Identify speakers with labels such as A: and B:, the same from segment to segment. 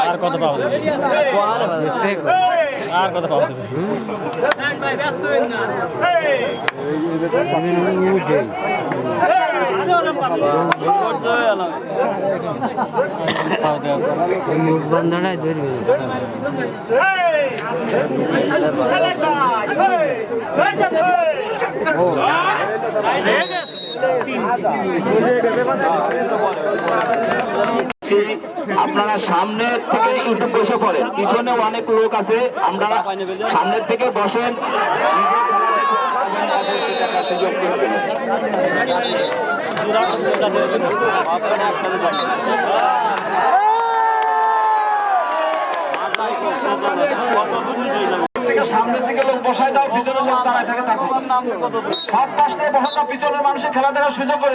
A: আর কত পাবো আর কত পাবো
B: মুখ বন্ধটাই ধরবে
C: আপনারা সামনে থেকে একটু বসে পড়েন। পিছনে অনেক লোক আছে, আমরা সামনের থেকে বসেন। সামনের দিকে লোক বসায় দাও, পিছনের লোক দাঁড়ায় থাকে, থাকুক। সব পাশ থেকে বসান না, পিছনের মানুষের খেলা দেখার সুযোগ করে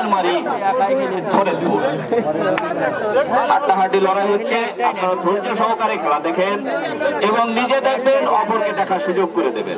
C: হাড্ডাহাড্ডি লড়াই হচ্ছে। আপনারা ধৈর্য সহকারে খেলা দেখেন এবং নিজে দেখবেন, অপরকে দেখার সুযোগ করে দেবেন।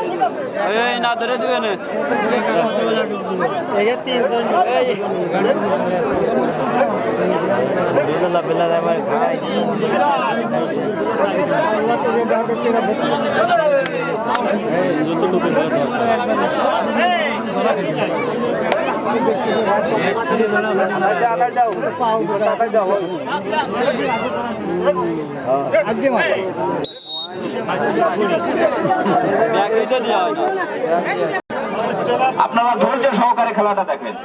B: মতো
A: না ধরে দিবে না বেলা আমার খাই
C: আপনারা ধৈর্য সহকারে খেলাটা দেখেন।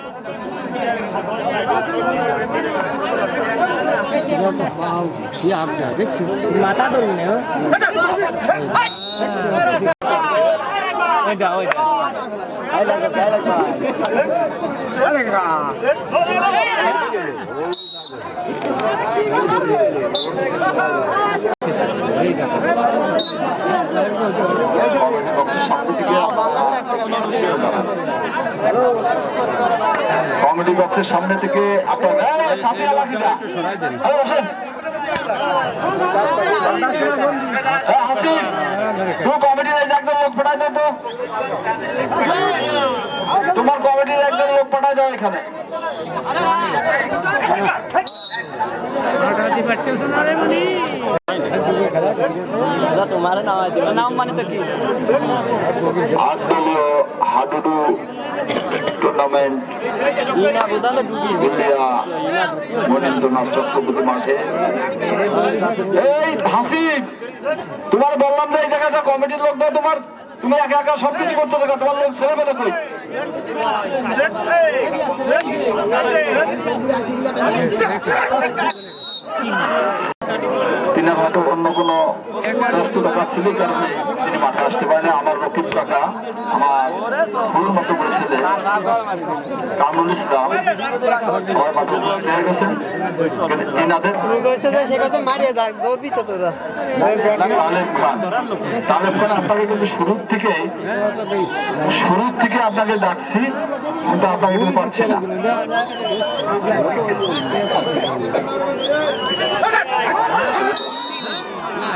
B: মাথা
C: কমেডি বক্সের সামনে থেকে আপনারা এই, সাথে আলাকিটা। এই, বসেন। এই, হাসিব, তুই কমিটির এই যে একজন লোক পাঠাই দাও তো তোমার কমিটির একজন লোক পাঠাই দাও এখানে
A: তোমার নাম আছে নাম মানে তো কি?
C: আট হাডুডু টুর্নামেন্ট ইন্ডিয়া মনীন্দ্রনাথ চক্রবর্তী মাঠে। এই হাসিব তোমার বললাম যে এই জায়গাটা কমিটির লোক দাও তোমার তুমি একা একা সব কিছু করতে থাকো তোমার লোক ছেড়ে পেলে কই? হয়তো অন্য কোনো ব্যস্ততা কাজ ছিল কারণে তিনি মাঠে আসতে পারেন আমার রকিব কাকা আমার ফুল মতো ছেলে কামরুল ইসলাম সবাই মাঠে উপস্থিত হয়ে গেছেন। তালেব খান। তালেব খান আপনাকে কিন্তু শুরুর থেকে শুরুর থেকে আপনাকে ডাকছি কিন্তু আপনাকে কিন্তু পাচ্ছি না
B: এই ঘোড়া আশা করা এই ঘোড়া আশা করা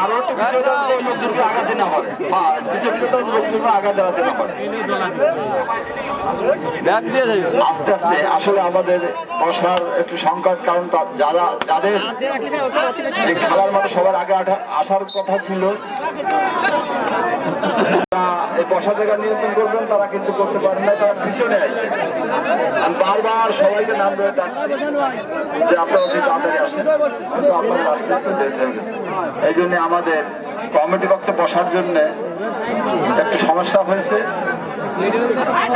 C: আরও একটু না পারে দেওয়াতে না পারে আস্তে আস্তে আসলে আমাদের বসার একটু সংকট কারণ যারা যাদের খেলার মাঠে সবার আগে আসার কথা ছিল এই বসা জায়গা নিয়ন্ত্রণ করবেন, তারা কিন্তু করতে পারেন না, তারা পিছনে আমি বারবার সবাইকে নাম ধরে ডাকছি যে আপনারা অতি তাড়াতাড়ি আসেন। কিন্তু আপনারা একটু লেট হয়ে গেছে। এই জন্য আমাদের কমিটি বক্সে বসার জন্য একটু সমস্যা হয়েছে।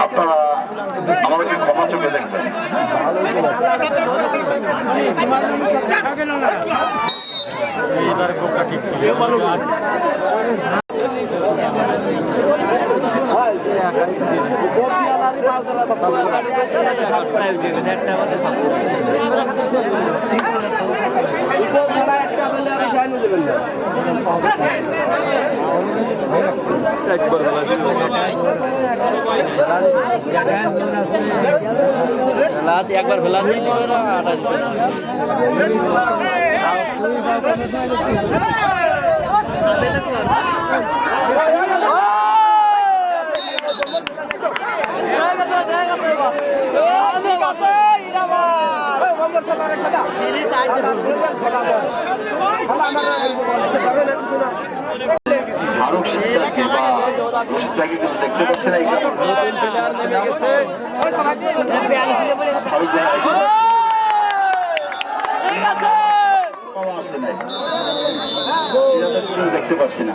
C: আপনারা আমাদেরকে ক্ষমা চোখে দেখবেন।
A: দিবে বেলা একবার বেলা দিয়ে। আটা দিতে
C: কিন্তু দেখতে পাচ্ছি না এখানে।
A: নেমে গেছে।
C: দেখতে পাচ্ছি না।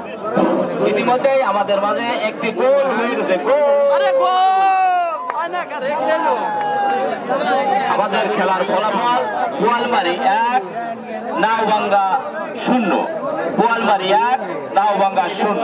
C: ইতিমধ্যেই আমাদের মাঝে একটি গোল হয়ে গেছে আমাদের খেলার ফলাফল গোয়ালমারি এক নাওবাঙ্গা শূন্য। গোয়ালমারি এক নাওবাঙ্গা শূন্য।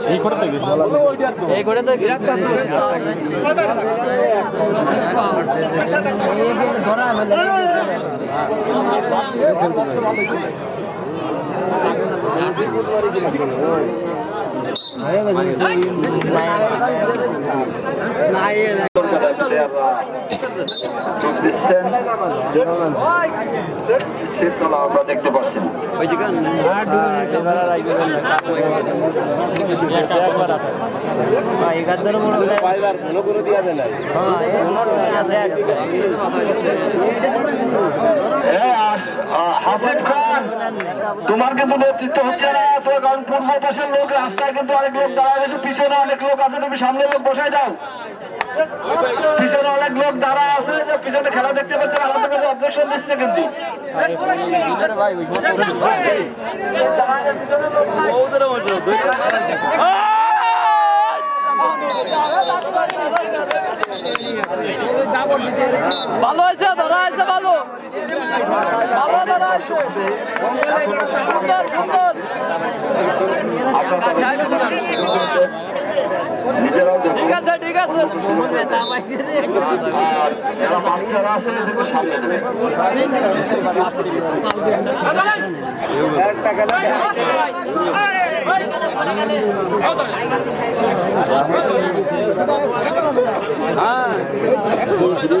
A: এই
C: তোমার কিন্তু নেতৃত্ব হচ্ছে না তো কারণ পূর্ব পাশের লোক রাস্তায় কিন্তু অনেক লোক দাঁড়ায় আছে পিছনে অনেক লোক আছে তুমি সামনে লোক বসাই দাও। পিছনে অনেক লোক দাঁড়া আছে যে পিছনে খেলা দেখতে পাচ্ছে আমাদের কাছে অবজেকশন দিচ্ছে কিন্তু। পিছনে লোক।
A: ভালো আছে ধরা আছে ভালো ভালো ধরা আছে সুন্দর সুন্দর।
C: নিজেরাও
A: ঠিক আছে ঠিক আছে।
C: আর যারা বাচ্চারা আছে এদেরকে সামনে দেবে
A: হ্যাঁ।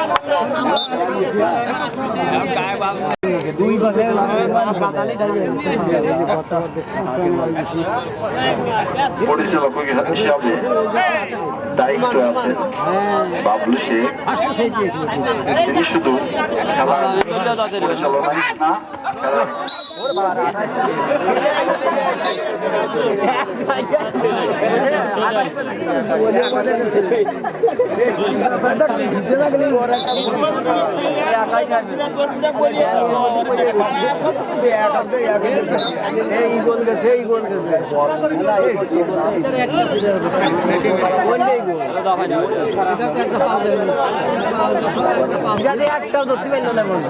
A: ভালো
B: খেলা
C: পরিচালক হিসাবে দায়িত্ব আছে। বাবলু শেখ তিনি শুধু খেলার পরিচালনাই না খেলার
A: এই গোল গেছে এই গোল গেছে। একটাও ধরতে পারল না বন্ধু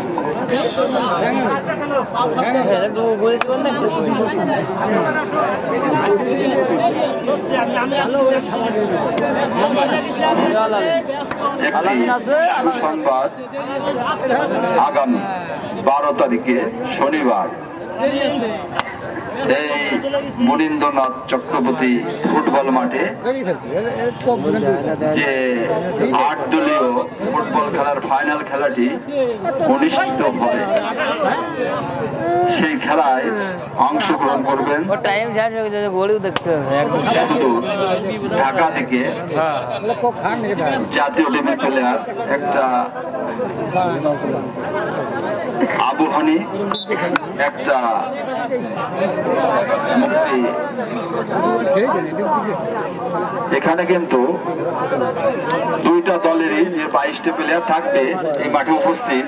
C: সুসংবাদ আগামী বারো তারিখে শনিবার। এই মুনীন্দ্রনাথ চক্রবর্তী ফুটবল মাঠে যে আট দলীয় ফুটবল খেলার ফাইনাল খেলাটি অনুষ্ঠিত হবে সেই খেলায় অংশগ্রহণ করবেন ঢাকা থেকে জাতীয় টিমের প্লেয়ার একটা আবহানি একটা এখানে কিন্তু দুইটা দলেরই যে বাইশটি প্লেয়ার থাকবে এই মাঠে উপস্থিত।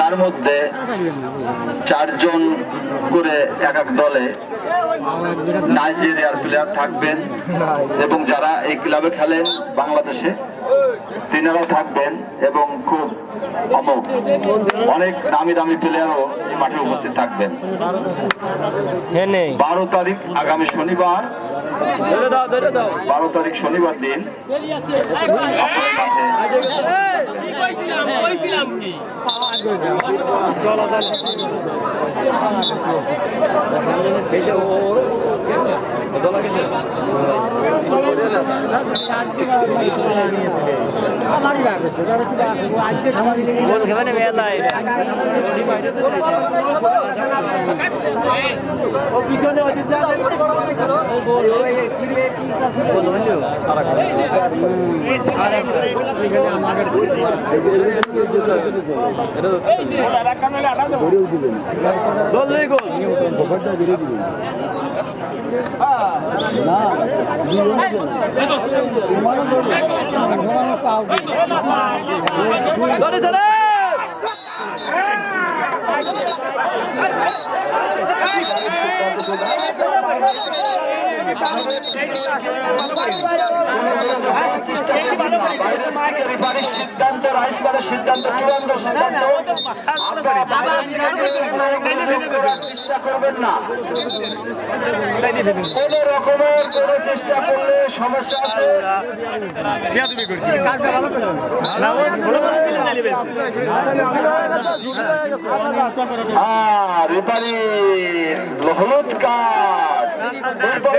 C: তার মধ্যে চারজন করে এক এক দলে নাইজেরিয়ার প্লেয়ার থাকবেন এবং যারা এই ক্লাবে খেলেন বাংলাদেশে তিনারাও থাকবেন এবং খুব অমুক অনেক দামি দামি প্লেয়ারও এই মাঠে উপস্থিত থাকবেন।
A: হ্যাঁ
C: বারো তারিখ আগামী শনিবার বারো তারিখ শনিবার দিন। আপনার মাঠে
A: গোল। খেবে না মেলা এটা গোল
D: ধরে ধরে
C: রেফারির সিদ্ধান্ত কোন রকমের কোনো চেষ্টা করলে সমস্যা আছে রেফারির হলুদ এরপরে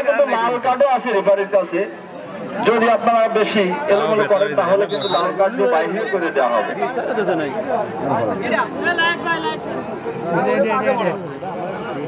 C: কিন্তু লাল কার্ডও আছে রেফারির কাছে। যদি আপনারা বেশি এলোমেলো করেন তাহলে কিন্তু লাল কার্ড দিয়ে বাইরে করে দেওয়া হবে।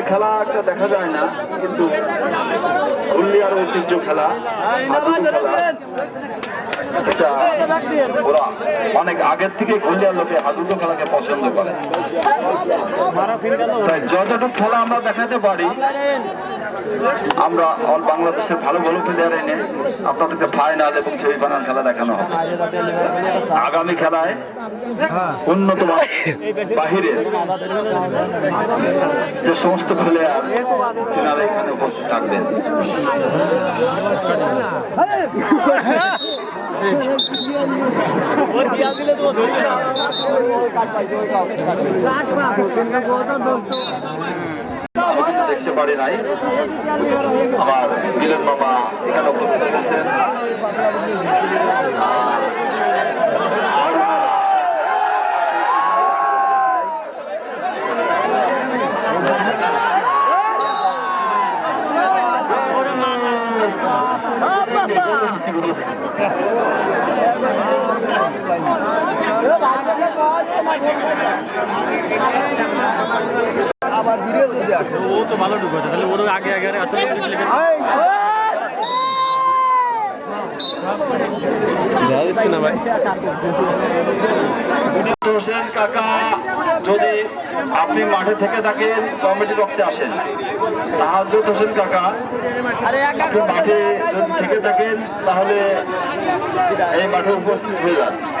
C: তেমন এ খেলা একটা দেখা যায় না, কিন্তু হুল্লিয়ার ঐতিহ্য খেলা এটা অনেক আগের থেকে হুল্লিয়ার লোকে হাডুডু খেলাকে পছন্দ করে। তাই যতটুকু খেলা আমরা দেখাতে পারি আমরা অল বাংলাদেশের ভালো ভালো প্লেয়ার এনে আপনাদেরকে ফাইনাল এবং সেমিফাইনাল খেলা দেখানো হবে। আগামী খেলায় উন্নত বাহিরের যে সমস্ত প্লেয়ার এখানে উপস্থিত থাকবেন পারি নাই। আমার মিলন মামা এখানে উপস্থিত হয়েছেন। আর
A: ও তো ভালো ঢুকেছে তাহলে ওর আগে আগে এত দেখা যাচ্ছে না ভাই।
C: হোসেন কাকা যদি আপনি মাঠে থেকে থাকেন কমিটি বক্সে আসেন। তাহাজুদ হোসেন কাকা আপনি মাঠে যদি থেকে থাকেন তাহলে এই মাঠে উপস্থিত হয়ে যান।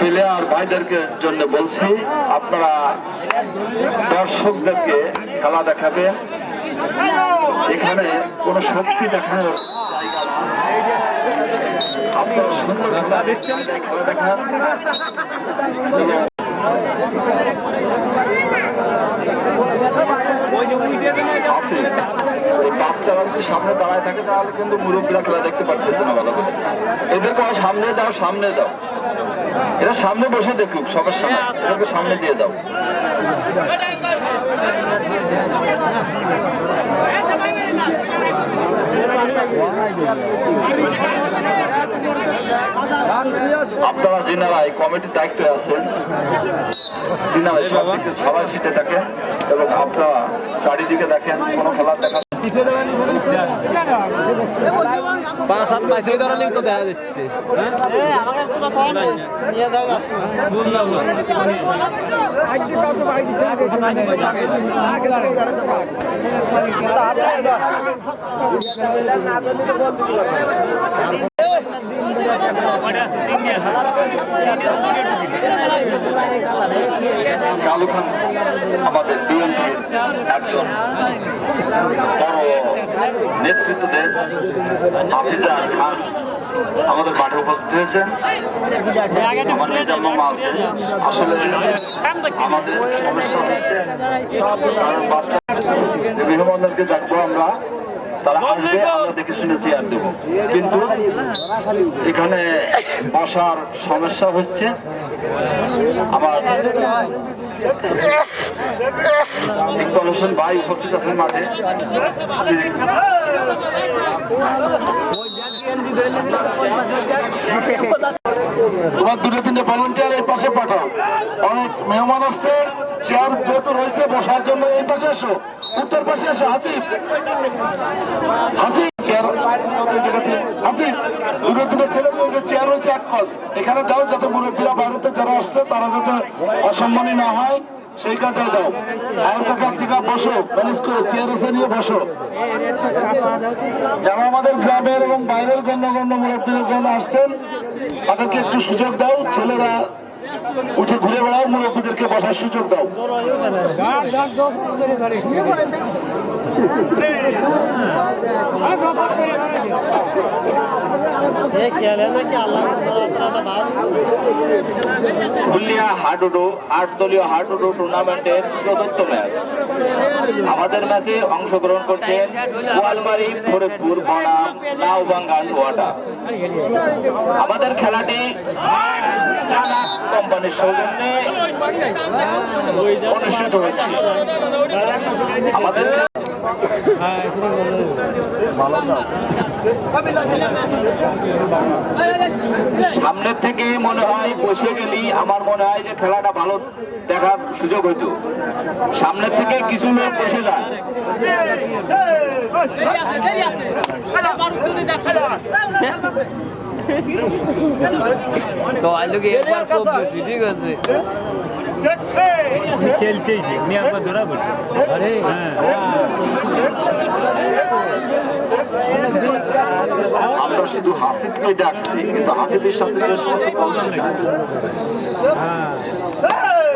C: প্লেয়ার ভাইদেরকে জন্য বলছি, আপনারা দর্শকদেরকে খেলা দেখাবেন এখানে কোনো শক্তি দেখানোর আপনারা সুন্দর খেলা দেখান এবং আপনি এই বাচ্চারা যদি সামনে দাঁড়ায় থাকে, তাহলে কিন্তু মুরব্বীরা খেলা দেখতে পারতেছে না ভালো করে। এদেরকে সামনে দাও সামনে দাও। এরা সামনে বসে দেখুক, সবার সামনে। এদেরকে সামনে দিয়ে দাও। আপনারা যেনারা এই কমিটির দায়িত্বে আছেন। দিকে সবাই সিটে থাকেন এবং আপনারা চারিদিকে দেখেন, কোনো খেলা দেখা
A: পাঁচ সাত মাসে ধরলেই তো দেখা যাচ্ছে।
C: কালু খান, আমাদের বিএনপির একজন বড় নেতৃত্ব দেন খান আমাদের মাঠে উপস্থিত হয়েছেন। আসলে আমাদের সমস্যা হচ্ছে বাচ্চা গৃহবন্ধনকে দেখব আমরা তারা আসবে, আমরা দেখে শুনে চেয়ার দেবো। কিন্তু এখানে বসার সমস্যা হচ্ছে, আমার ইকবাল হোসেন ভাই উপস্থিত আছেন মাঠে। তোমার দুটো তিনটে ভলেন্টিয়ার এই পাশে পাঠাও। অনেক মেহমান আসছে চেয়ার যেহেতু রয়েছে, বসার জন্য এই পাশে এসো। উত্তর পাশে এসো হাসি হাসি চেয়ার এখানে যাও, যাতে মুরব্বীরা বাইরেতে যারা আসছে, তারা যাতে অসম্মানী না হয়। সেই কাজে দাও। থেকে বসো, ম্যানেজ করে চেয়ার এসে নিয়ে বসো। যারা আমাদের গ্রামের এবং বাইরের গণ্যগণ্য মুরব্বীগণ আসছেন, তাদেরকে একটু সুযোগ দাও, ছেলেরা উঠে ঘুরে বেড়াও, মুরব্বীদেরকে বসার সুযোগ দাও। হুলিয়া হাডুডু আট দলীয় হাডুডু টুর্নামেন্টের চতুর্থ ম্যাচ। আমাদের ম্যাচে অংশগ্রহণ করছেন গোয়ালবাড়ি ফরিদপুর বনাম নাওবাঙ্গাল ওয়াটা আমাদের খেলাটি কোম্পানির সৌজন্যে অনুষ্ঠিত হচ্ছে আমাদের সামনের থেকে মনে হয় বসে গেলি আমার মনে হয় যে খেলাটা ভালো দেখার সুযোগ হইতো। সামনের থেকে কিছু লোক বসে যায়।
B: তো আলু কি একবার খুব ঠিক আছে।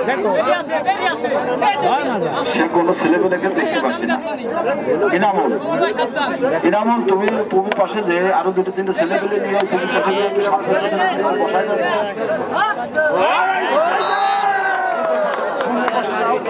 C: কিন্তু সে কোনো ছেলেমেয়েকে দেখতে পাচ্ছি না ইনামুল ইনামুল তুমি তুমি পাশে যে আরও দুটো তিনটে ছেলেমেয়ে নিয়ে পাশে।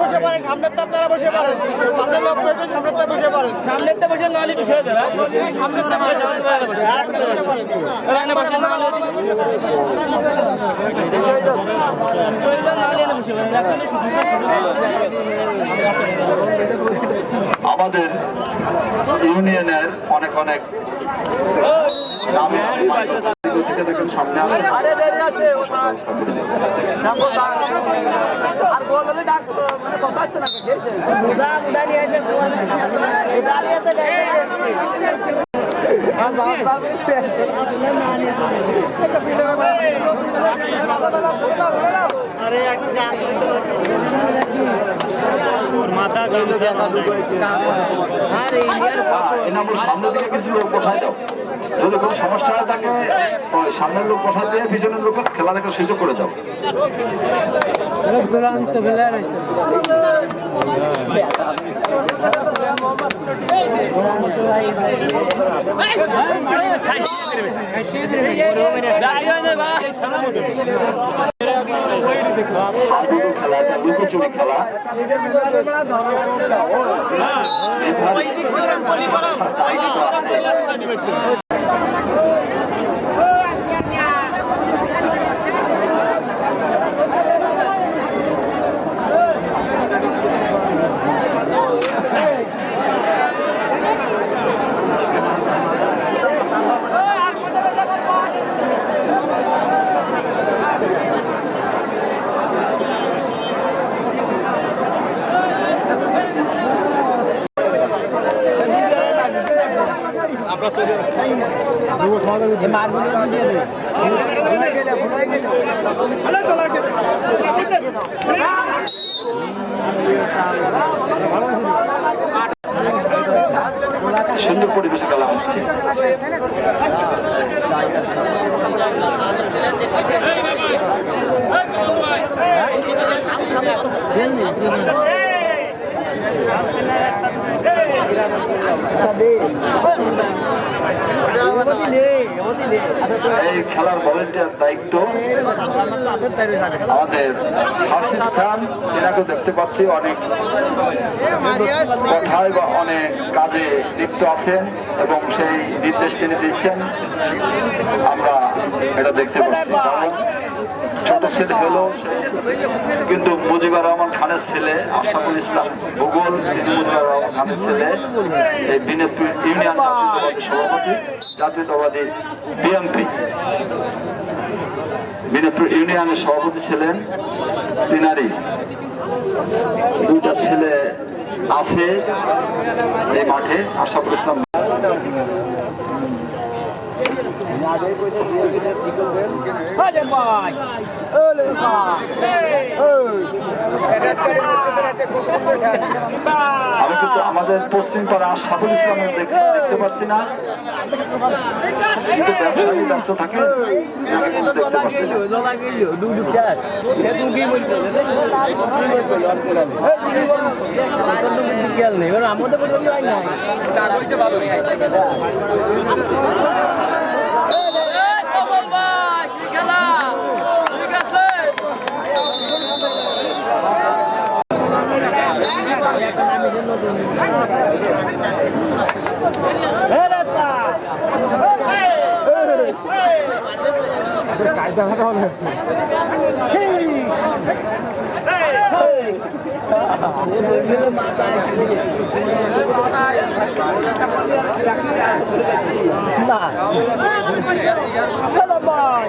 E: বসে পারেন সামনেতে আপনারা বসে পারেন। পাশে লোক রয়েছে সামনেতে বসে পারেন।
B: সামনেতে বসে নালি বসে দেবে
E: সামনেতে বসে। পারেন। এখানে বসে
C: আমাদের ইউনিয়নের অনেক অনেক নামি দেখেন সামনে
B: আর মানে
F: মাথা গামছা
B: আরে ইয়ার
C: এনামুল সামনের দিকে কিছু লোক বসায় দাও। যদি কোনো সমস্যা থাকে সামনের লোক বসায় দিয়ে পিছনের লোক খেলা দেখার সুযোগ করে দাও। হাডুডু খেলা পরিবেশে খেলা হচ্ছে এই খেলার ভলেন্টিয়ার দায়িত্ব আমাদের হাসিফ খান। এনাকে দেখতে পাচ্ছি, অনেক কথায় বা অনেক কাজে লিপ্ত আছেন এবং সেই নির্দেশ তিনি দিচ্ছেন। আমরা এটা দেখতে পাচ্ছি। ছোট ছেলে হলো। কিন্তু মুজিবুর রহমান খানের ছেলে আশাফুল ইসলাম ভূগোল, মুজিবুর রহমান খানের ছেলে, এই বিএনপি ইউনিয়ন সভাপতি, জাতীয়তাবাদী বিএনপি। বিনপুর ইউনিয়নের সভাপতি ছিলেন তিনারি দুইটা ছেলে আছে এই মাঠে, আশরাফুল ইসলাম আমি কিন্তু আমাদের পশ্চিম পাড়া সাবুল ইসলামের দেখতে পাচ্ছি না। কিন্তু ব্যবসায়ী ব্যস্ত থাকে
B: Lola পর্যন্ত আই নাই না চলো ভাই